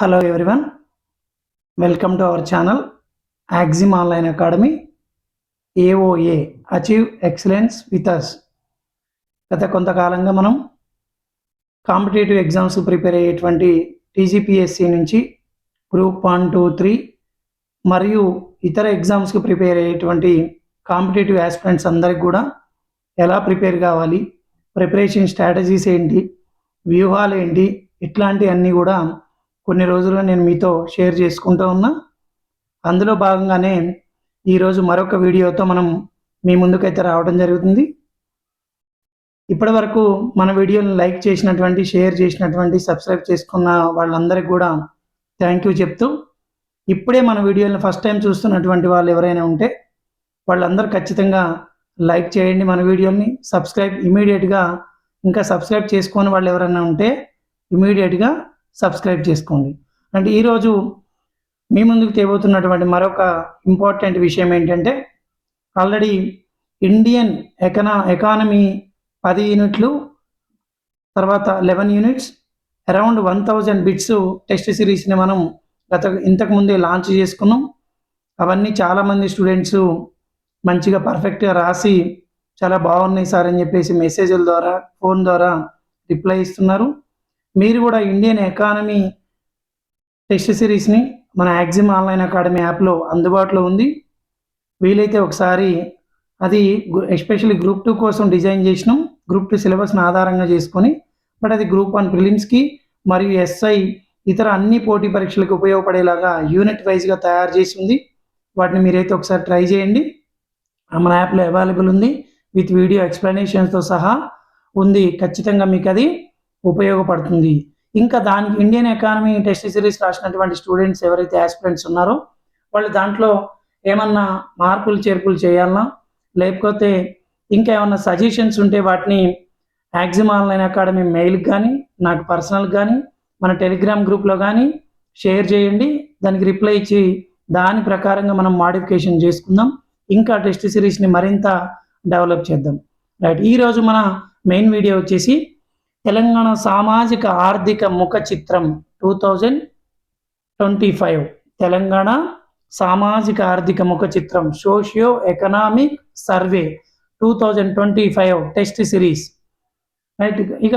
Hello everyone welcome to our channel Axiom online academy AOA achieve excellence with us గత కొంతకాలంగా మనం competitive exams prepare అయ్యేటువంటి TGPSC నుంచి group one two three మరియు ఇతర ఎగ్జామ్స్కి ప్రిపేర్ అయ్యేటువంటి కాంపిటేటివ్ ఆస్పిరెంట్స్ అందరికి కూడా ఎలా ప్రిపేర్ కావాలి ప్రిపరేషన్ స్ట్రాటజీస్ ఏంటి వ్యూహాలు ఏంటి ఇట్లాంటివన్నీ కూడా కొన్ని రోజుల్లో నేను మీతో షేర్ చేసుకుంటూ ఉన్నా. అందులో భాగంగానే ఈరోజు మరొక వీడియోతో మనం మీ ముందుకైతే రావడం జరుగుతుంది. ఇప్పటి వరకు మన వీడియోని లైక్ చేసినటువంటి షేర్ చేసినటువంటి సబ్స్క్రైబ్ చేసుకున్న వాళ్ళందరికీ కూడా థ్యాంక్ యూ చెప్తూ ఇప్పుడే మన వీడియోని ఫస్ట్ టైం చూస్తున్నటువంటి వాళ్ళు ఎవరైనా ఉంటే వాళ్ళందరూ ఖచ్చితంగా లైక్ చేయండి మన వీడియోని. సబ్స్క్రైబ్ ఇమీడియట్గా ఇంకా సబ్స్క్రైబ్ చేసుకొని వాళ్ళు ఎవరైనా ఉంటే ఇమీడియట్గా సబ్స్క్రైబ్ చేసుకోండి. అంటే ఈరోజు మీ ముందుకు తేబోతున్నటువంటి మరొక ఇంపార్టెంట్ విషయం ఏంటంటే ఆల్రెడీ ఇండియన్ ఎకనా ఎకానమీ పది యూనిట్లు తర్వాత eleven units around one thousand bits test సిరీస్ని మనం గత ఇంతకు ముందే లాంచ్ చేసుకున్నాం. అవన్నీ చాలామంది స్టూడెంట్స్ మంచిగా పర్ఫెక్ట్గా రాసి చాలా బాగున్నాయి సార్ అని చెప్పేసి మెసేజ్ల ద్వారా ఫోన్ ద్వారా రిప్లై ఇస్తున్నారు. మీరు కూడా ఇండియన్ ఎకానమీ టెస్ట్ సిరీస్ని మన యాక్సిమ్ ఆన్లైన్ అకాడమీ యాప్లో అందుబాటులో ఉంది. వీలైతే ఒకసారి అది ఎస్పెషల్లీ గ్రూప్ టూ కోసం డిజైన్ చేసినాం. గ్రూప్ టూ సిలబస్ని ఆధారంగా చేసుకొని బట్ అది గ్రూప్ వన్ ప్రిలిమ్స్కి మరియు ఎస్ఐ ఇతర అన్ని పోటీ పరీక్షలకు ఉపయోగపడేలాగా యూనిట్ వైజ్గా తయారు చేసి ఉంది. వాటిని మీరైతే ఒకసారి ట్రై చేయండి. మన యాప్లో అవైలబుల్ ఉంది. విత్ వీడియో ఎక్స్ప్లెనేషన్స్తో సహా ఉంది. ఖచ్చితంగా మీకు అది ఉపయోగపడుతుంది. ఇంకా దానికి ఇండియన్ ఎకానమీ టెస్ట్ సిరీస్ రాసినటువంటి స్టూడెంట్స్ ఎవరైతే ఆస్పిరెంట్స్ ఉన్నారో వాళ్ళు దాంట్లో ఏమన్నా మార్పులు చేర్పులు చేయాలన్నా లేకపోతే ఇంకా ఏమన్నా సజెషన్స్ ఉంటే వాటిని యాక్సిమ్ ఆన్లైన్ అకాడమీ మెయిల్కి కానీ నాకు పర్సనల్ కానీ మన టెలిగ్రామ్ గ్రూప్లో కానీ షేర్ చేయండి. దానికి రిప్లై ఇచ్చి దాని ప్రకారంగా మనం మాడిఫికేషన్ చేసుకుందాం. ఇంకా టెస్ట్ సిరీస్ని మరింత డెవలప్ చేద్దాం. రైట్ ఈరోజు మన మెయిన్ వీడియో వచ్చేసి తెలంగాణ సామాజిక ఆర్థిక ముఖ చిత్రం two thousand twenty five Telangana సామాజిక ఆర్థిక ముఖ చిత్రం socio economic survey two thousand twenty five test series. Right ఇక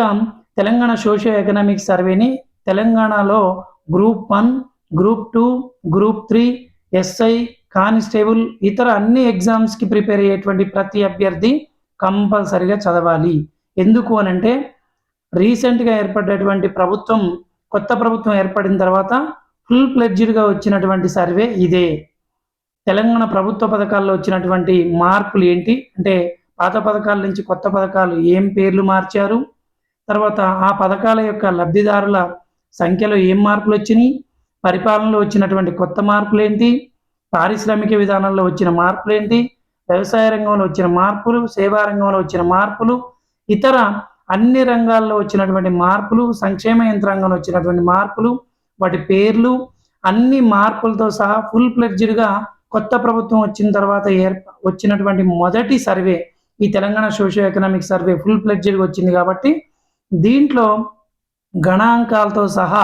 తెలంగాణ సోషియో ఎకనామిక్ సర్వేని తెలంగాణలో group one group two group three SI constable ఇతర అన్ని ఎగ్జామ్స్కి ప్రిపేర్ అయ్యేటువంటి ప్రతి అభ్యర్థి కంపల్సరిగా చదవాలి. ఎందుకు అనంటే రీసెంట్గా ఏర్పడ్డటువంటి ప్రభుత్వం కొత్త ప్రభుత్వం ఏర్పడిన తర్వాత ఫుల్ ప్లెడ్జ్డ్గా వచ్చినటువంటి సర్వే ఇదే. తెలంగాణ ప్రభుత్వ పథకాల్లో వచ్చినటువంటి మార్పులు ఏంటి? అంటే పాత పథకాల నుంచి కొత్త పథకాలు ఏం పేర్లు మార్చారు? తర్వాత ఆ పథకాల యొక్క లబ్ధిదారుల సంఖ్యలో ఏం మార్పులు వచ్చినాయి? పరిపాలనలో వచ్చినటువంటి కొత్త మార్పులు ఏంటి? పారిశ్రామిక విధానంలో వచ్చిన మార్పులు ఏంటి? వ్యవసాయ రంగంలో వచ్చిన మార్పులు సేవా రంగంలో వచ్చిన మార్పులు ఇతర అన్ని రంగాల్లో వచ్చినటువంటి మార్పులు సంక్షేమ యంత్రాంగంలో వచ్చినటువంటి మార్పులు వాటి పేర్లు అన్ని మార్పులతో సహా ఫుల్ ఫ్లెడ్జ్డ్గా కొత్త ప్రభుత్వం వచ్చిన తర్వాత ఏర్ వచ్చినటువంటి మొదటి సర్వే ఈ Telangana socio economic survey full ఫ్లెడ్జ్డ్గా వచ్చింది కాబట్టి దీంట్లో గణాంకాలతో సహా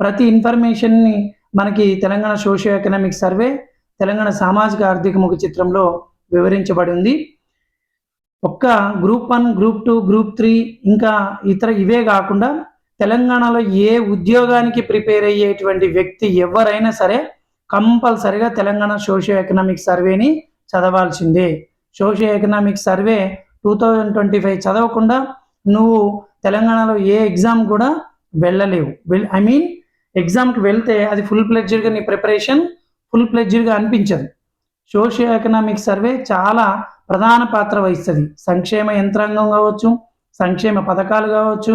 ప్రతి ఇన్ఫర్మేషన్ని మనకి Telangana socio economic survey Telangana సామాజిక ఆర్థిక ముఖ చిత్రంలో వివరించబడి ఉంది. ఒక్క group one group two group three ఇంకా ఇతర ఇవే కాకుండా తెలంగాణలో ఏ ఉద్యోగానికి ప్రిపేర్ అయ్యేటువంటి వ్యక్తి ఎవరైనా సరే కంపల్సరిగా తెలంగాణ సోషియో ఎకనామిక్ సర్వేని చదవాల్సిందే. Socio economic survey two thousand twenty five చదవకుండా నువ్వు తెలంగాణలో ఏ ఎగ్జామ్ కూడా వెళ్ళలేవు. వెల్ ఐ మీన్ ఎగ్జామ్కి వెళ్తే అది ఫుల్ ప్లెడ్జ్డ్గా నీ ప్రిపరేషన్ ఫుల్ ప్లెడ్జ్డ్గా అనిపించదు. సోషియో ఎకనామిక్ సర్వే చాలా ప్రధాన పాత్ర వహిస్తుంది. సంక్షేమ యంత్రాంగం కావచ్చు సంక్షేమ పథకాలు కావచ్చు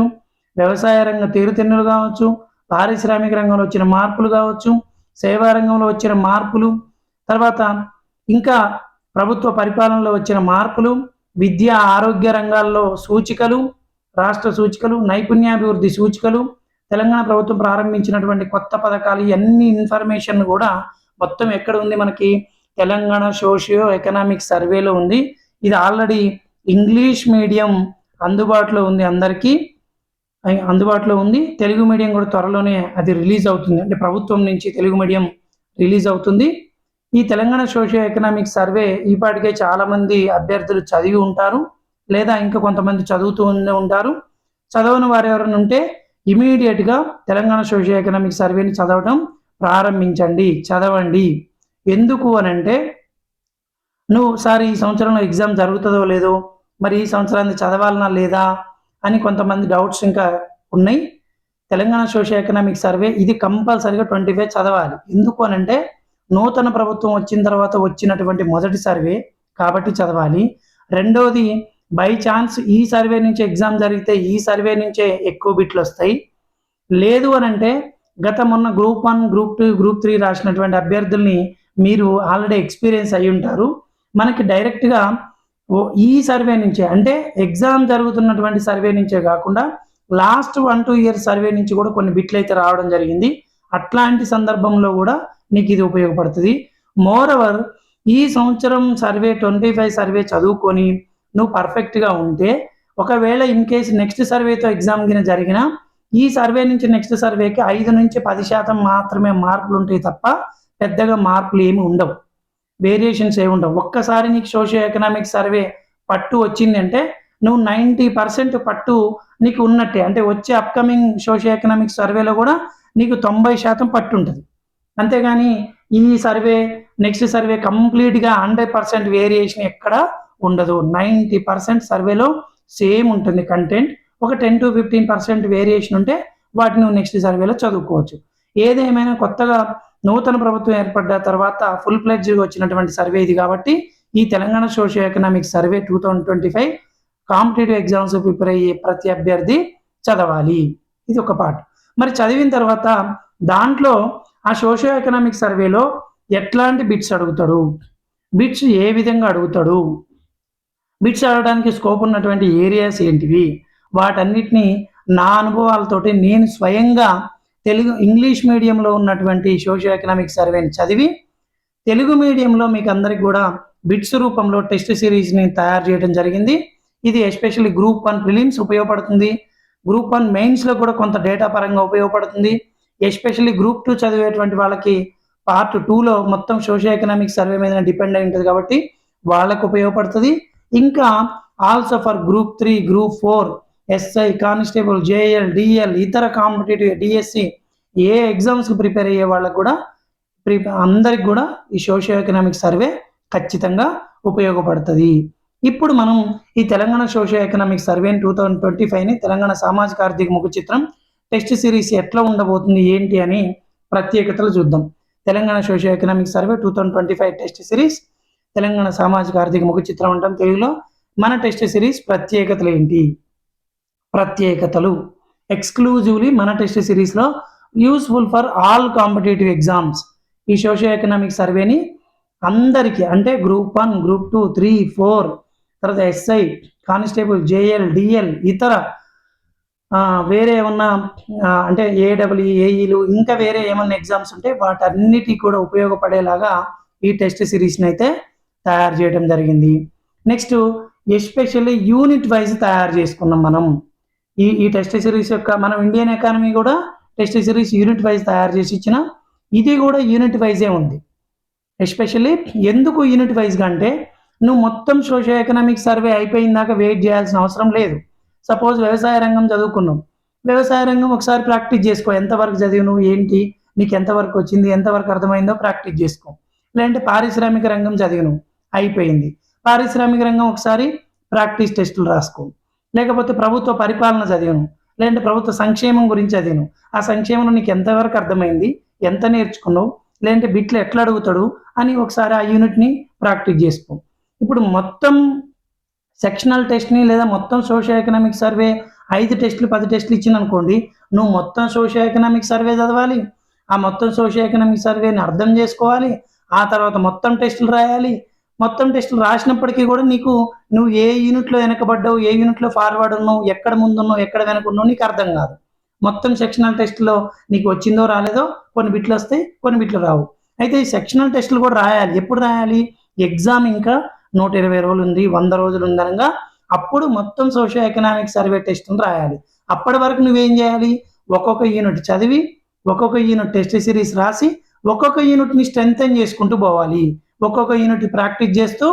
వ్యవసాయ రంగ తీరుతెన్నులు కావచ్చు పారిశ్రామిక రంగంలో వచ్చిన మార్పులు కావచ్చు సేవా రంగంలో వచ్చిన మార్పులు తర్వాత ఇంకా ప్రభుత్వ పరిపాలనలో వచ్చిన మార్పులు విద్య ఆరోగ్య రంగాల్లో సూచికలు రాష్ట్ర సూచికలు నైపుణ్యాభివృద్ధి సూచికలు తెలంగాణ ప్రభుత్వం ప్రారంభించినటువంటి కొత్త పథకాలు ఇవన్నీ ఇన్ఫర్మేషన్ కూడా మొత్తం ఎక్కడ ఉంది మనకి తెలంగాణ సోషియో ఎకనామిక్ సర్వేలో ఉంది. ఇది ఆల్రెడీ ఇంగ్లీష్ మీడియం అందుబాటులో ఉంది అందరికీ. అందుబాటులో ఉంది. తెలుగు మీడియం కూడా త్వరలోనే అది రిలీజ్ అవుతుంది. అంటే ప్రభుత్వం నుంచి తెలుగు మీడియం రిలీజ్ అవుతుంది. ఈ తెలంగాణ సోషియో ఎకనామిక్ సర్వే ఈపాటికే చాలామంది అభ్యర్థులు చదివి ఉంటారు లేదా ఇంకా కొంతమంది చదువుతూ ఉంటారు. చదవని వారు ఎవరైనా ఉంటే ఇమీడియట్గా తెలంగాణ సోషియో ఎకనామిక్ సర్వేని చదవడం ప్రారంభించండి. చదవండి. ఎందుకు అని అంటే నువ్వు సార్ ఈ సంవత్సరంలో ఎగ్జామ్ జరుగుతుందో లేదో మరి ఈ సంవత్సరాన్ని చదవాలనా లేదా? అని కొంతమంది డౌట్స్ ఇంకా ఉన్నాయి. తెలంగాణ సోషల్ ఎకనామిక్ సర్వే ఇది కంపల్సరీగా ట్వంటీ ఫైవ్ చదవాలి. ఎందుకు అని అంటే నూతన ప్రభుత్వం వచ్చిన తర్వాత వచ్చినటువంటి మొదటి సర్వే కాబట్టి చదవాలి. రెండవది బై ఛాన్స్ ఈ సర్వే నుంచి ఎగ్జామ్ జరిగితే ఈ సర్వే నుంచే ఎక్కువ బిట్లు వస్తాయి. లేదు అని అంటే గత మొన్న group one group two group three రాసినటువంటి అభ్యర్థుల్ని మీరు ఆల్రెడీ ఎక్స్పీరియన్స్ అయి ఉంటారు. మనకి డైరెక్ట్గా ఓ ఈ సర్వే నుంచే అంటే ఎగ్జామ్ జరుగుతున్నటువంటి సర్వే నుంచే కాకుండా last one two year survey నుంచి కూడా కొన్ని బిట్లు అయితే రావడం జరిగింది. అట్లాంటి సందర్భంలో కూడా నీకు ఇది ఉపయోగపడుతుంది. మోర్ ఓవర్ ఈ సంవత్సరం సర్వే ట్వంటీ ఫైవ్ సర్వే చదువుకొని నువ్వు పర్ఫెక్ట్గా ఉంటే ఒకవేళ ఇన్ కేసు నెక్స్ట్ సర్వేతో ఎగ్జామ్ కింద జరిగిన ఈ సర్వే నుంచి నెక్స్ట్ సర్వేకి ఐదు నుంచి పది శాతం మాత్రమే మార్కులు ఉంటాయి తప్ప పెద్దగా మార్కులు ఏమి ఉండవు. వేరియేషన్స్ ఏమి ఉండవు. ఒక్కసారి నీకు సోషియో ఎకనామిక్ సర్వే పట్టు వచ్చింది అంటే నువ్వు నైంటీ పర్సెంట్ పట్టు నీకు ఉన్నట్టే. అంటే వచ్చే అప్కమింగ్ సోషియో ఎకనామిక్ సర్వేలో కూడా నీకు తొంభై శాతం పట్టు ఉంటుంది. అంతేగాని ఈ సర్వే నెక్స్ట్ సర్వే కంప్లీట్గా హండ్రెడ్ పర్సెంట్ వేరియేషన్ ఎక్కడ ఉండదు. నైంటీ పర్సెంట్ సర్వేలో సేమ్ ఉంటుంది కంటెంట్ ఒక ten to fifteen percent variation ఉంటే వాటిని నువ్వు నెక్స్ట్ సర్వేలో చదువుకోవచ్చు. ఏదేమైనా కొత్తగా నూతన ప్రభుత్వం ఏర్పడ్డ తర్వాత ఫుల్ ప్లెడ్జ్ వచ్చినటువంటి సర్వే ఇది కాబట్టి ఈ Telangana socio economic survey two thousand twenty five competitive exams prepare అయ్యే ప్రతి అభ్యర్థి చదవాలి. ఇది ఒక పార్ట్ మరి చదివిన తర్వాత దాంట్లో ఆ సోషియో ఎకనామిక్ సర్వేలో ఎట్లాంటి బిట్స్ అడుగుతాడు? బిట్స్ ఏ విధంగా అడుగుతాడు? బిట్స్ అడగడానికి స్కోప్ ఉన్నటువంటి ఏరియాస్ ఏంటివి? వాటన్నిటిని నా అనుభవాలతోటి నేను స్వయంగా తెలుగు ఇంగ్లీష్ మీడియంలో ఉన్నటువంటి సోషియో ఎకనామిక్ సర్వేని చదివి తెలుగు మీడియంలో మీకు అందరికి కూడా బిట్స్ రూపంలో టెస్ట్ సిరీస్ని తయారు చేయడం జరిగింది. ఇది ఎస్పెషల్లీ గ్రూప్ వన్ ప్రిలిమ్స్ ఉపయోగపడుతుంది. గ్రూప్ వన్ మెయిన్స్లో కూడా కొంత డేటా పరంగా ఉపయోగపడుతుంది. ఎస్పెషల్లీ గ్రూప్ టూ చదివేటువంటి వాళ్ళకి పార్ట్ టూలో మొత్తం సోషియో ఎకనామిక్ సర్వే మీద డిపెండ్ అయి ఉంటుంది కాబట్టి వాళ్ళకు ఉపయోగపడుతుంది. ఇంకా also for group three group four SI constable JL DL ఇతర కాంపిటేటివ్ డిఎస్సి ఏ ఎగ్జామ్స్కి ప్రిపేర్ అయ్యే వాళ్ళకు కూడా ప్రి అందరికి కూడా ఈ సోషియో ఎకనామిక్ సర్వే ఖచ్చితంగా ఉపయోగపడుతుంది. ఇప్పుడు మనం ఈ Telangana socio economic survey two thousand twenty ఫైవ్ని Telangana సామాజిక ఆర్థిక ముఖ చిత్రం టెస్ట్ సిరీస్ ఎట్లా ఉండబోతుంది ఏంటి అని ప్రత్యేకతలు చూద్దాం. Telangana socio economic survey two thousand twenty five test series Telangana సామాజిక ఆర్థిక ముఖ చిత్రం అంటాం తెలుగులో. మన టెస్ట్ సిరీస్ ప్రత్యేకతలు ఏంటి? ప్రత్యేకతలు. ఎక్స్క్లూజివ్లీ మన టెస్ట్ సిరీస్లో useful for all competitive exams ఈ సోషియో ఎకనామిక్ సర్వేని అందరికీ అంటే group one group two three four తర్వాత ఎస్ఐ కానిస్టేబుల్ జేఎల్ డిఎల్ ఇతర వేరే ఏమన్నా అంటే ఏడబ్ల్యూ ఏఈలు ఇంకా వేరే ఏమన్నా ఎగ్జామ్స్ ఉంటే వాటన్నిటి కూడా ఉపయోగపడేలాగా ఈ టెస్ట్ సిరీస్ని అయితే తయారు చేయడం జరిగింది. నెక్స్ట్ ఎస్పెషల్లీ యూనిట్ వైజ్ తయారు చేసుకున్నాం మనం. ఈ ఈ టెస్ట్ సిరీస్ యొక్క మనం ఇండియన్ ఎకానమీ కూడా టెస్ట్ సిరీస్ యూనిట్ వైజ్ తయారు చేసి ఇచ్చిన ఇది కూడా యూనిట్ వైజే ఉంది. ఎస్పెషల్లీ ఎందుకు యూనిట్ వైజ్గా అంటే నువ్వు మొత్తం సోషో ఎకనామిక్ సర్వే అయిపోయిన దాకా వెయిట్ చేయాల్సిన అవసరం లేదు. సపోజ్ వ్యవసాయ రంగం చదువుకున్నావు వ్యవసాయ రంగం ఒకసారి ప్రాక్టీస్ చేసుకో ఎంతవరకు చదివినావు ఏంటి నీకు ఎంతవరకు వచ్చింది ఎంతవరకు అర్థమైందో ప్రాక్టీస్ చేసుకో. లేదంటే పారిశ్రామిక రంగం చదివినావు అయిపోయింది. పారిశ్రామిక రంగం ఒకసారి ప్రాక్టీస్ టెస్టులు రాసుకో. లేకపోతే ప్రభుత్వ పరిపాలన చదివాను లేదంటే ప్రభుత్వ సంక్షేమం గురించి చదివాను. ఆ సంక్షేమంలో నీకు ఎంతవరకు అర్థమైంది? ఎంత నేర్చుకున్నావు? లేదంటే బిట్లు ఎట్లా అడుగుతాడు? అని ఒకసారి ఆ యూనిట్ని ప్రాక్టీస్ చేసుకో. ఇప్పుడు మొత్తం సెక్షనల్ టెస్ట్ని లేదా మొత్తం సోషియో ఎకనామిక్ సర్వే ఐదు టెస్టులు పది టెస్టులు ఇచ్చింది అనుకోండి నువ్వు మొత్తం సోషియో ఎకనామిక్ సర్వే చదవాలి. ఆ మొత్తం సోషియో ఎకనామిక్ సర్వేని అర్థం చేసుకోవాలి. ఆ తర్వాత మొత్తం టెస్టులు రాయాలి. మొత్తం టెస్టులు రాసినప్పటికీ కూడా నీకు నువ్వు ఏ యూనిట్లో వెనకబడ్డావు ఏ యూనిట్లో ఫార్వర్డ్ ఉన్నావు ఎక్కడ ముందున్నావు ఎక్కడ వెనక ఉన్నావు నీకు అర్థం కాదు. మొత్తం సెక్షనల్ టెస్ట్లో నీకు వచ్చిందో రాలేదో కొన్ని బిట్లు వస్తాయి కొన్ని బిట్లు రావు. అయితే ఈ సెక్షనల్ టెస్టులు కూడా రాయాలి. ఎప్పుడు రాయాలి? ఎగ్జామ్ ఇంకా నూట ఇరవై రోజులు ఉంది వంద రోజులు ఉందనగా అప్పుడు మొత్తం సోషియో ఎకనామిక్ సర్వే టెస్ట్ని రాయాలి. అప్పటి వరకు నువ్వేం చేయాలి? ఒక్కొక్క యూనిట్ చదివి ఒక్కొక్క యూనిట్ టెస్ట్ సిరీస్ రాసి ఒక్కొక్క యూనిట్ని స్ట్రెంగ్తన్ చేసుకుంటూ పోవాలి. ఒక్కొక్క యూనిట్ ప్రాక్టీస్ చేస్తూ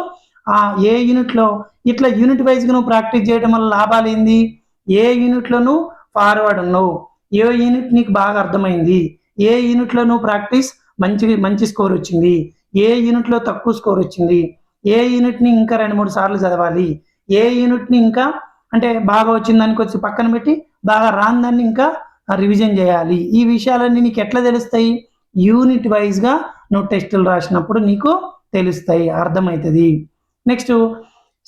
ఆ ఏ యూనిట్లో ఇట్లా యూనిట్ వైజ్గా నువ్వు ప్రాక్టీస్ చేయడం వల్ల లాభాలు ఏంది? ఏ యూనిట్లో నువ్వు ఫార్వర్డ్ ఉన్నావు? ఏ యూనిట్ నీకు బాగా అర్థమైంది? ఏ యూనిట్లో నువ్వు ప్రాక్టీస్ మంచి మంచి స్కోర్ వచ్చింది? ఏ యూనిట్లో తక్కువ స్కోర్ వచ్చింది? ఏ యూనిట్ని ఇంకా రెండు మూడు సార్లు చదవాలి? ఏ యూనిట్ని ఇంకా అంటే బాగా వచ్చిన దానికి వచ్చి పక్కన పెట్టి బాగా రాని దాన్ని ఇంకా రివిజన్ చేయాలి. ఈ విషయాలన్నీ నీకు ఎట్లా తెలుస్తాయి? యూనిట్ వైజ్గా నువ్వు టెస్టులు రాసినప్పుడు నీకు తెలుస్తాయి అర్థమవుతుంది నెక్స్ట్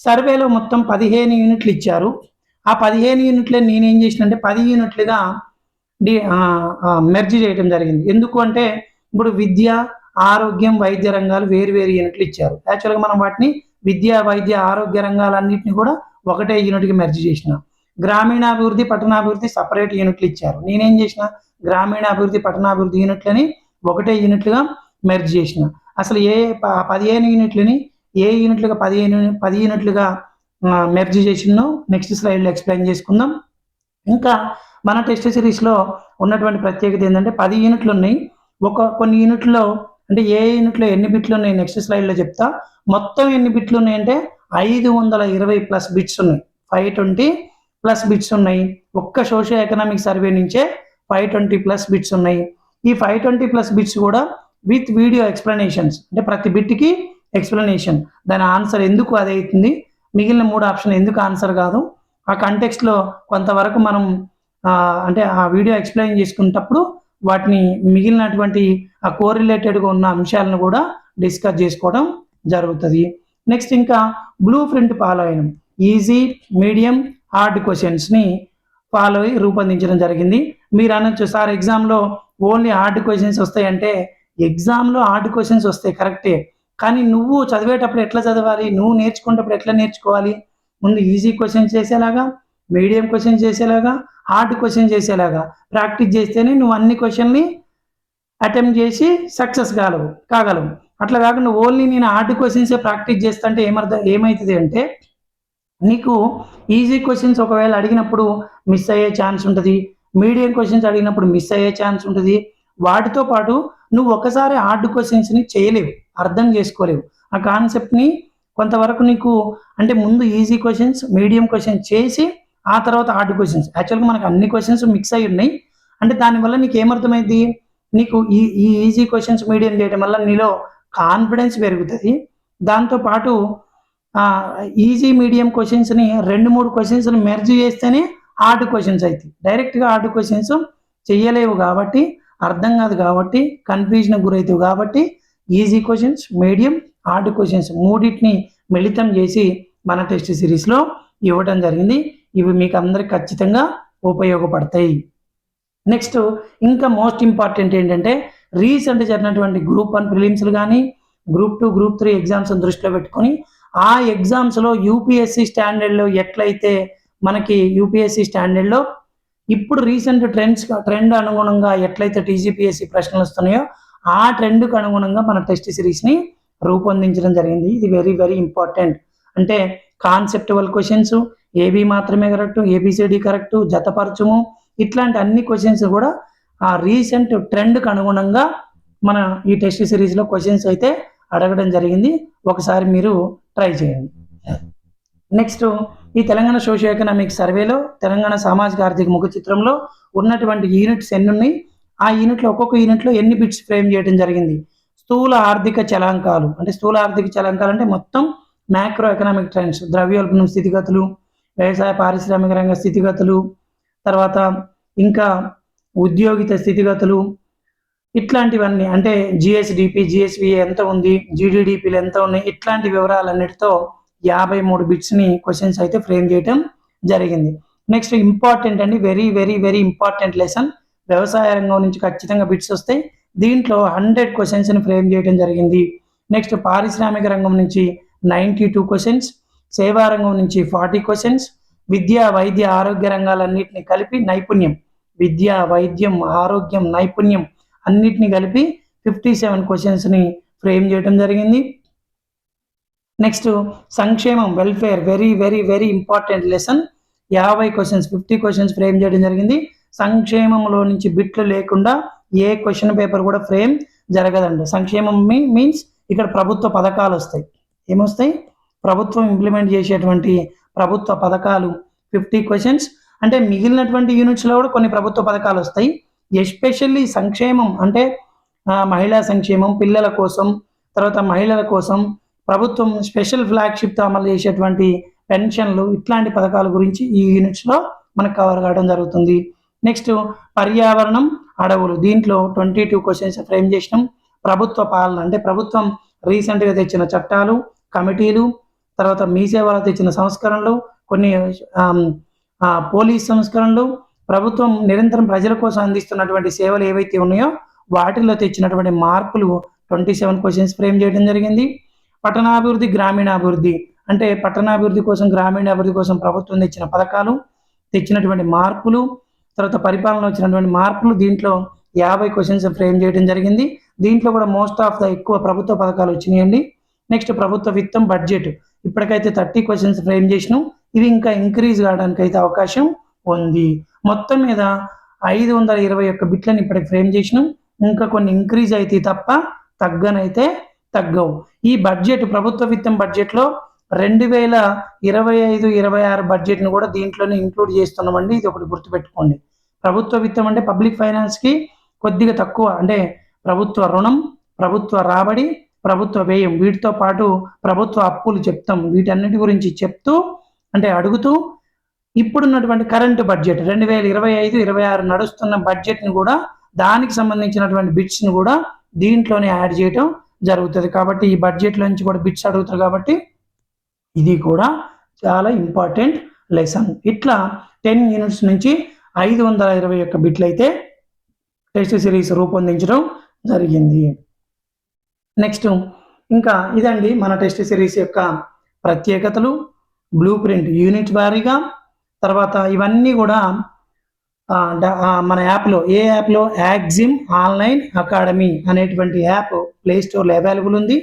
సర్వేలో మొత్తం పదిహేను యూనిట్లు ఇచ్చారు. ఆ పదిహేను యూనిట్లు నేనేం చేసిన అంటే పది యూనిట్లుగా డి మెర్జ్ చేయడం జరిగింది. ఎందుకు అంటే ఇప్పుడు విద్య ఆరోగ్యం వైద్య రంగాలు వేరు వేరు యూనిట్లు ఇచ్చారు. యాక్చువల్గా మనం వాటిని విద్య వైద్య ఆరోగ్య రంగాలన్నింటినీ కూడా ఒకటే యూనిట్కి మెర్జ్ చేసిన. గ్రామీణాభివృద్ధి పట్టణాభివృద్ధి సపరేట్ యూనిట్లు ఇచ్చారు. నేనేం చేసిన? గ్రామీణాభివృద్ధి పట్టణాభివృద్ధి యూనిట్లని ఒకటే యూనిట్లుగా మెర్జ్ చేసిన. అసలు ఏ ప- పదిహేను యూనిట్లని ఏ యూనిట్లుగా పదిహేను పది యూనిట్లుగా మెర్జ్ చేసినో నెక్స్ట్ స్లైడ్లో ఎక్స్ప్లెయిన్ చేసుకుందాం. ఇంకా మన టెస్ట్ సిరీస్లో ఉన్నటువంటి ప్రత్యేకత ఏంటంటే పది యూనిట్లు ఉన్నాయి ఒక కొన్ని యూనిట్లో అంటే ఏ యూనిట్లో ఎన్ని బిట్లు ఉన్నాయి నెక్స్ట్ స్లైడ్లో చెప్తా. మొత్తం ఎన్ని బిట్లు ఉన్నాయంటే ఐదు వందల ఇరవై ప్లస్ బిట్స్ ఉన్నాయి. ఫైవ్ ట్వంటీ ప్లస్ బిట్స్ ఉన్నాయి. ఒక్క సోషియో ఎకనామిక్ సర్వే నుంచే ఫైవ్ ట్వంటీ ప్లస్ బిట్స్ ఉన్నాయి. ఈ ఫైవ్ ట్వంటీ ప్లస్ బిట్స్ కూడా విత్ వీడియో ఎక్స్ప్లెనేషన్స్. అంటే ప్రతి బిట్కి ఎక్స్ప్లెనేషన్. దాని ఆన్సర్ ఎందుకు అదే అవుతుంది మిగిలిన మూడు ఆప్షన్ ఎందుకు ఆన్సర్ కాదు? ఆ కంటెక్స్ట్లో కొంతవరకు మనం అంటే ఆ వీడియో ఎక్స్ప్లెయిన్ చేసుకునేటప్పుడు వాటిని మిగిలినటువంటి ఆ కోర్ రిలేటెడ్గా ఉన్న అంశాలను కూడా డిస్కస్ చేసుకోవడం జరుగుతుంది. నెక్స్ట్ ఇంకా బ్లూ ప్రింట్ ఫాలో అయినం ఈజీ మీడియం హార్డ్ క్వశ్చన్స్ని ఫాలో అయ్యి రూపొందించడం జరిగింది. మీరు అనొచ్చు సార్ ఎగ్జామ్లో ఓన్లీ హార్డ్ క్వశ్చన్స్ వస్తాయంటే ఎగ్జామ్లో హార్డ్ క్వశ్చన్స్ వస్తాయి కరెక్టే కానీ నువ్వు చదివేటప్పుడు ఎట్లా చదవాలి? నువ్వు నేర్చుకునేటప్పుడు ఎట్లా నేర్చుకోవాలి? ముందు ఈజీ క్వశ్చన్స్ చేసేలాగా మీడియం క్వశ్చన్ చేసేలాగా హార్డ్ క్వశ్చన్ చేసేలాగా. ప్రాక్టీస్ చేస్తేనే నువ్వు అన్ని క్వశ్చన్ని అటెంప్ట్ చేసి సక్సెస్ కాగలవు కాగలవు. అట్లా కాకుండా ఓన్లీ నేను హార్డ్ క్వశ్చన్సే ప్రాక్టీస్ చేస్తుంటే ఏమర్థం ఏమవుతుంది అంటే నీకు ఈజీ క్వశ్చన్స్ ఒకవేళ అడిగినప్పుడు మిస్ అయ్యే ఛాన్స్ ఉంటుంది. మీడియం క్వశ్చన్స్ అడిగినప్పుడు మిస్ అయ్యే ఛాన్స్ ఉంటుంది. వాటితో పాటు నువ్వు ఒకసారి హార్డ్ క్వశ్చన్స్ని చేయలేవు అర్థం చేసుకోలేవు. ఆ కాన్సెప్ట్ని కొంతవరకు నీకు అంటే ముందు ఈజీ క్వశ్చన్స్ మీడియం క్వశ్చన్స్ చేసి ఆ తర్వాత హార్డ్ క్వశ్చన్స్ యాక్చువల్గా మనకు అన్ని క్వశ్చన్స్ మిక్స్ అయి ఉన్నాయి. అంటే దానివల్ల నీకు ఏమర్థమైంది? నీకు ఈ ఈ ఈజీ క్వశ్చన్స్ మీడియం చేయడం వల్ల నీలో కాన్ఫిడెన్స్ పెరుగుతుంది. దాంతోపాటు ఈజీ మీడియం క్వశ్చన్స్ని రెండు మూడు క్వశ్చన్స్ని మెర్జ్ చేస్తేనే హార్డ్ క్వశ్చన్స్ అవుతాయి డైరెక్ట్గా హార్డ్ క్వశ్చన్స్ చెయ్యలేవు కాబట్టి అర్థం కాదు కాబట్టి కన్ఫ్యూజన్ గురవుతావు కాబట్టి easy questions medium hard questions మూడింటిని మిళితం చేసి మన టెస్ట్ సిరీస్లో ఇవ్వడం జరిగింది. ఇవి మీకు అందరికి ఖచ్చితంగా ఉపయోగపడతాయి. నెక్స్ట్ ఇంకా మోస్ట్ ఇంపార్టెంట్ ఏంటంటే రీసెంట్ జరిగినటువంటి గ్రూప్ వన్ ప్రిలిమ్స్లు కానీ group two group three exams దృష్టిలో పెట్టుకొని ఆ ఎగ్జామ్స్లో యూపీఎస్సి స్టాండర్డ్లో ఎట్లయితే మనకి యూపీఎస్సి స్టాండర్డ్లో ఇప్పుడు రీసెంట్ ట్రెండ్స్ ట్రెండ్ అనుగుణంగా ఎట్లయితే టీజీపీఎస్సి ప్రశ్నలు వస్తున్నాయో ఆ ట్రెండ్కి అనుగుణంగా మన టెస్ట్ సిరీస్ని రూపొందించడం జరిగింది. ఇది వెరీ వెరీ ఇంపార్టెంట్ అంటే కాన్సెప్టువల్ క్వశ్చన్స్ ఏబీ మాత్రమే కరెక్ట్ ఏబిసిడి కరెక్ట్ జతపరచము ఇట్లాంటి అన్ని క్వశ్చన్స్ కూడా ఆ రీసెంట్ ట్రెండ్కి అనుగుణంగా మన ఈ టెస్ట్ సిరీస్లో క్వశ్చన్స్ అయితే అడగడం జరిగింది. ఒకసారి మీరు ట్రై చేయండి. నెక్స్ట్ ఈ తెలంగాణ సోషియో ఎకనామిక్ సర్వేలో తెలంగాణ సామాజిక ఆర్థిక ముఖ చిత్రంలో ఉన్నటువంటి యూనిట్స్ ఎన్ని ఉన్నాయి ఆ యూనిట్లో ఒక్కొక్క యూనిట్లో ఎన్ని బిట్స్ ఫ్రేమ్ చేయడం జరిగింది? స్థూల ఆర్థిక చలాంకాలు. అంటే స్థూల ఆర్థిక చలాంకాలు అంటే మొత్తం మ్యాక్రో ఎకనామిక్ ట్రెండ్స్ ద్రవ్యోల్బణం స్థితిగతులు వ్యవసాయ పారిశ్రామిక రంగ స్థితిగతులు తర్వాత ఇంకా ఉద్యోగిత స్థితిగతులు ఇట్లాంటివన్నీ. అంటే జిఎస్డిపి జిఎస్వి ఎంత ఉంది? జీడిడిపిలు ఎంత ఉన్నాయి? ఇట్లాంటి వివరాలన్నిటితో యాభై మూడు బిట్స్ని క్వశ్చన్స్ అయితే ఫ్రేమ్ చేయటం జరిగింది. నెక్స్ట్ ఇంపార్టెంట్ అండి very very very important lesson వ్యవసాయ రంగం నుంచి ఖచ్చితంగా బిట్స్ వస్తాయి. దీంట్లో హండ్రెడ్ క్వశ్చన్స్ని ఫ్రేమ్ చేయడం జరిగింది. నెక్స్ట్ పారిశ్రామిక రంగం నుంచి నైంటీ టూ క్వశ్చన్స్ సేవా రంగం నుంచి ఫార్టీ క్వశ్చన్స్ విద్య వైద్య ఆరోగ్య రంగాలన్నింటినీ కలిపి నైపుణ్యం. విద్య వైద్యం ఆరోగ్యం నైపుణ్యం అన్నిటిని కలిపి ఫిఫ్టీ సెవెన్ క్వశ్చన్స్ని ఫ్రేమ్ చేయడం జరిగింది. నెక్స్ట్ సంక్షేమం welfare very very very important lesson యాభై క్వశ్చన్స్ ఫిఫ్టీ క్వశ్చన్స్ ఫ్రేమ్ చేయడం జరిగింది. సంక్షేమంలో నుంచి బిట్లు లేకుండా ఏ క్వశ్చన్ పేపర్ కూడా ఫ్రేమ్ జరగదండి. సంక్షేమం మీన్స్ ఇక్కడ ప్రభుత్వ పథకాలు వస్తాయి. ఏమొస్తాయి? ప్రభుత్వం ఇంప్లిమెంట్ చేసేటువంటి ప్రభుత్వ పథకాలు ఫిఫ్టీ క్వశ్చన్స్ అంటే మిగిలినటువంటి యూనిట్స్లో కూడా కొన్ని ప్రభుత్వ పథకాలు వస్తాయి. ఎస్పెషల్లీ సంక్షేమం అంటే మహిళా సంక్షేమం పిల్లల కోసం తర్వాత మహిళల కోసం ప్రభుత్వం స్పెషల్ ఫ్లాగ్షిప్తో అమలు చేసేటువంటి పెన్షన్లు ఇట్లాంటి పథకాల గురించి ఈ యూనిట్స్లో మనకు కవర్ కావడం జరుగుతుంది. నెక్స్ట్ పర్యావరణం అడవులు. దీంట్లో ట్వంటీ టూ క్వశ్చన్స్ ఫ్రేమ్ చేసినాం. ప్రభుత్వ పాలన. అంటే ప్రభుత్వం రీసెంట్గా తెచ్చిన చట్టాలు కమిటీలు తర్వాత మీ సేవలో తెచ్చిన సంస్కరణలు కొన్ని పోలీస్ సంస్కరణలు ప్రభుత్వం నిరంతరం ప్రజల కోసం అందిస్తున్నటువంటి సేవలు ఏవైతే ఉన్నాయో వాటిల్లో తెచ్చినటువంటి మార్పులు ట్వంటీ సెవెన్ క్వశ్చన్స్ ఫ్రేమ్ చేయడం జరిగింది. పట్టణాభివృద్ధి గ్రామీణాభివృద్ధి అంటే పట్టణాభివృద్ధి కోసం గ్రామీణాభివృద్ధి కోసం ప్రభుత్వం తెచ్చిన పథకాలు తెచ్చినటువంటి మార్పులు తర్వాత పరిపాలన వచ్చినటువంటి మార్పులు దీంట్లో యాభై క్వశ్చన్స్ ఫ్రేమ్ చేయడం జరిగింది. దీంట్లో కూడా మోస్ట్ ఆఫ్ ద ఎక్కువ ప్రభుత్వ పథకాలు వచ్చినాయండి. నెక్స్ట్ ప్రభుత్వ విత్తం బడ్జెట్ ఇప్పటికైతే థర్టీ క్వశ్చన్స్ ఫ్రేమ్ చేసినాం. ఇవి ఇంకా ఇంక్రీజ్ కావడానికి అయితే అవకాశం ఉంది. మొత్తం మీద ఐదు వందల ఇరవై ఒక్క బిట్లను ఇప్పటికి ఫ్రేమ్ చేసినాం. ఇంకా కొన్ని ఇంక్రీజ్ అయితే తప్ప తగ్గనైతే తగ్గవు. ఈ బడ్జెట్ ప్రభుత్వ విత్తం బడ్జెట్లో రెండు వేల ఇరవై ఐదు ఇరవై ఆరు బడ్జెట్ను కూడా దీంట్లోనే ఇంక్లూడ్ చేస్తున్నామండి. ఇది ఒకటి గుర్తుపెట్టుకోండి. ప్రభుత్వ విత్తం అంటే పబ్లిక్ ఫైనాన్స్కి కొద్దిగా తక్కువ అంటే ప్రభుత్వ రుణం ప్రభుత్వ రాబడి ప్రభుత్వ వ్యయం. వీటితో పాటు ప్రభుత్వ అప్పులు చెప్తాం. వీటన్నిటి గురించి చెప్తూ అంటే అడుగుతూ ఇప్పుడున్నటువంటి కరెంటు బడ్జెట్ రెండు వేల ఇరవై ఐదు ఇరవై ఆరు నడుస్తున్న బడ్జెట్ని కూడా దానికి సంబంధించినటువంటి బిట్స్ని కూడా దీంట్లోనే యాడ్ చేయటం జరుగుతుంది. కాబట్టి ఈ బడ్జెట్లో నుంచి కూడా బిట్స్ అడుగుతారు కాబట్టి ఇది కూడా చాలా ఇంపార్టెంట్ లెసన్ ఇట్లా టెన్ యూనిట్స్ నుంచి ఐదు వందల ఇరవై ఒక్క బిట్లు అయితే టెస్ట్ సిరీస్ రూపొందించడం జరిగింది. నెక్స్ట్ ఇంకా ఇదండి మన టెస్ట్ సిరీస్ యొక్క ప్రత్యేకతలు. బ్లూ ప్రింట్ యూనిట్ వారీగా తర్వాత ఇవన్నీ కూడా మన యాప్లో ఏ యాప్లో? యాక్జిమ్ ఆన్లైన్ అకాడమీ అనేటువంటి యాప్ ప్లే స్టోర్లో అవైలబుల్ ఉంది.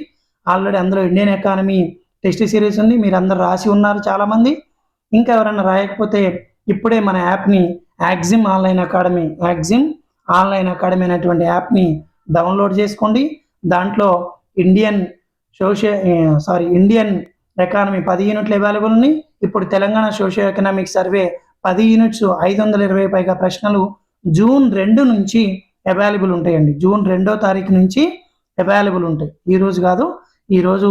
ఆల్రెడీ అందులో ఇండియన్ ఎకానమీ టెస్ట్ సిరీస్ ఉంది. మీరు అందరు రాసి ఉన్నారు చాలామంది. ఇంకా ఎవరైనా రాయకపోతే ఇప్పుడే మన యాప్ని యాక్జిమ్ ఆన్లైన్ అకాడమీ యాక్జిమ్ ఆన్లైన్ అకాడమీ అనేటువంటి యాప్ని డౌన్లోడ్ చేసుకోండి. దాంట్లో Indian socio sorry Indian economy పది యూనిట్లు అవైలబుల్ ఉన్నాయి. ఇప్పుడు తెలంగాణ సోషియో ఎకనామిక్ సర్వే పది యూనిట్స్ ఐదు వందల ఇరవై పైగా ప్రశ్నలు జూన్ రెండు నుంచి అవైలబుల్ ఉంటాయండి. జూన్ రెండో తారీఖు నుంచి అవైలబుల్ ఉంటాయి. ఈరోజు కాదు ఈరోజు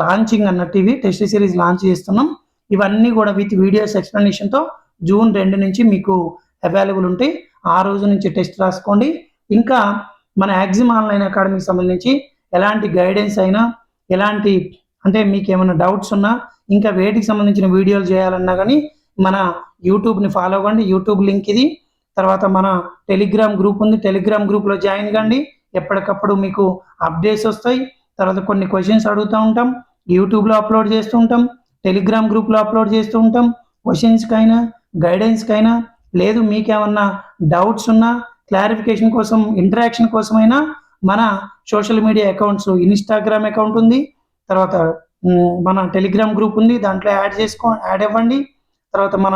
లాంచింగ్ అన్నట్టు ఇవి టెస్ట్ సిరీస్ లాంచ్ చేస్తున్నాం. ఇవన్నీ కూడా విత్ వీడియోస్ ఎక్స్ప్లెనేషన్తో జూన్ రెండు నుంచి మీకు అవైలబుల్ ఉంటాయి. ఆ రోజు నుంచి టెస్ట్ రాసుకోండి. ఇంకా మన యాక్సిమ్ ఆన్లైన్ అకాడమీకి సంబంధించి ఎలాంటి గైడెన్స్ అయినా ఎలాంటి అంటే మీకు ఏమైనా డౌట్స్ ఉన్నా ఇంకా వేటికి సంబంధించిన వీడియోలు చేయాలన్నా కానీ మన యూట్యూబ్ని ఫాలో అవ్వండి. యూట్యూబ్ లింక్ ఇది. తర్వాత మన టెలిగ్రామ్ గ్రూప్ ఉంది. టెలిగ్రామ్ గ్రూప్లో జాయిన్ కండి. ఎప్పటికప్పుడు మీకు అప్డేట్స్ వస్తాయి. తర్వాత కొన్ని క్వశ్చన్స్ అడుగుతూ ఉంటాం. యూట్యూబ్లో అప్లోడ్ చేస్తూ ఉంటాం. టెలిగ్రామ్ గ్రూప్లో అప్లోడ్ చేస్తూ ఉంటాం. క్వశ్చన్స్కైనా గైడెన్స్కైనా లేదు మీకేమన్నా డౌట్స్ ఉన్నా క్లారిఫికేషన్ కోసం ఇంటరాక్షన్ కోసమైనా మన social media accounts Instagram account ఉంది. తర్వాత మన టెలిగ్రామ్ గ్రూప్ ఉంది. దాంట్లో యాడ్ చేసుకో యాడ్ ఇవ్వండి తర్వాత మన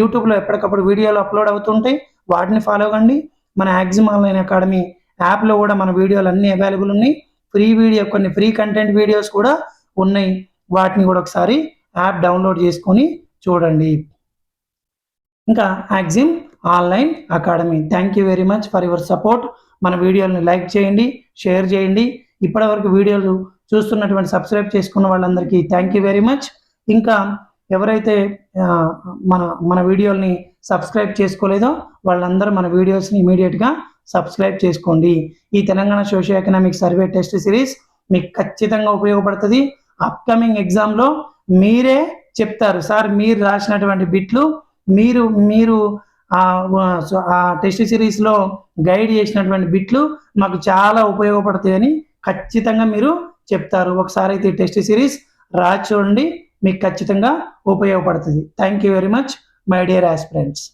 యూట్యూబ్లో ఎప్పటికప్పుడు వీడియోలు అప్లోడ్ అవుతుంటాయి వాటిని ఫాలో కండి మన యాక్సిమ్ ఆన్లైన్ అకాడమీ యాప్లో కూడా మన వీడియోలు అన్నీ అవైలబుల్ ఉన్నాయి. ఫ్రీ వీడియో కొన్ని ఫ్రీ కంటెంట్ వీడియోస్ కూడా ఉన్నాయి. వాటిని కూడా ఒకసారి యాప్ డౌన్లోడ్ చేసుకొని చూడండి. ఇంకా axiom online academy thank you very much for your support మన వీడియోలను లైక్ చేయండి షేర్ చేయండి. ఇప్పటివరకు వీడియోలు చూస్తున్నటువంటి సబ్స్క్రైబ్ చేసుకున్న వాళ్ళందరికీ థ్యాంక్ యూ వెరీ మచ్ ఇంకా ఎవరైతే మన మన వీడియోల్ని సబ్స్క్రైబ్ చేసుకోలేదో వాళ్ళందరూ మన వీడియోస్ని ఇమీడియట్గా సబ్స్క్రైబ్ చేసుకోండి. ఈ Telangana socio economic survey test series మీకు ఖచ్చితంగా ఉపయోగపడుతుంది. అప్కమింగ్ ఎగ్జామ్లో మీరే చెప్తారు సార్ మీరు రాసినటువంటి బిట్లు మీరు మీరు ఆ టెస్ట్ సిరీస్లో గైడ్ చేసినటువంటి బిట్లు మాకు చాలా ఉపయోగపడతాయని ఖచ్చితంగా మీరు చెప్తారు. ఒకసారి అయితే టెస్ట్ సిరీస్ రాసి చూడండి. మీకు ఖచ్చితంగా ఉపయోగపడుతుంది. Thank you very much my dear aspirants